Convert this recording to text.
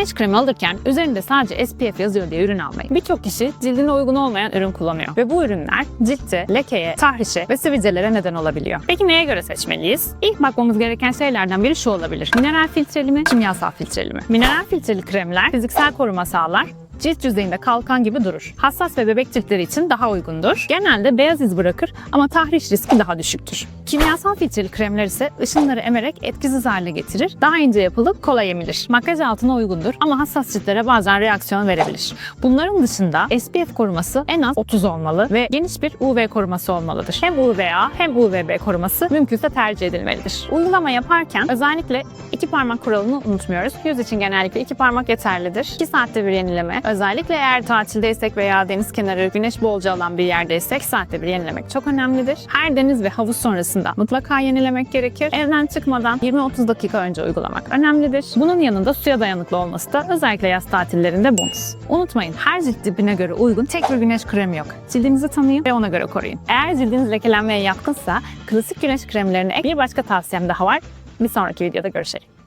Güneş kremi alırken üzerinde sadece SPF yazıyor diye ürün almayın. Birçok kişi cildine uygun olmayan ürün kullanıyor ve bu ürünler ciltte lekeye, tahrişe ve sivilcelere neden olabiliyor. Peki neye göre seçmeliyiz? İlk bakmamız gereken şeylerden biri şu olabilir. Mineral filtreli mi, kimyasal filtreli mi? Mineral filtreli kremler fiziksel koruma sağlar, cilt yüzeyinde kalkan gibi durur. Hassas ve bebek ciltleri için daha uygundur. Genelde beyaz iz bırakır ama tahriş riski daha düşüktür. Kimyasal filtreli kremler ise ışınları emerek etkisiz hale getirir. Daha ince yapılıp kolay emilir. Makyaj altına uygundur ama hassas ciltlere bazen reaksiyon verebilir. Bunların dışında SPF koruması en az 30 olmalı ve geniş bir UV koruması olmalıdır. Hem UVA hem UVB koruması mümkünse tercih edilmelidir. Uygulama yaparken özellikle parmak kuralını unutmuyoruz. Yüz için genellikle iki parmak yeterlidir. 2 saatte bir yenileme. Özellikle eğer tatildeysek veya deniz kenarı güneş bolca alan bir yerdeysek 2 saatte bir yenilemek çok önemlidir. Her deniz ve havuz sonrasında mutlaka yenilemek gerekir. Evden çıkmadan 20-30 dakika önce uygulamak önemlidir. Bunun yanında suya dayanıklı olması da özellikle yaz tatillerinde bonus. Unutmayın her cilt tipine göre uygun tek bir güneş kremi yok. Cildinizi tanıyın ve ona göre koruyun. Eğer cildiniz lekelenmeye yatkınsa klasik güneş kremlerine ek bir başka tavsiyem daha var. Bir sonraki videoda görüşelim.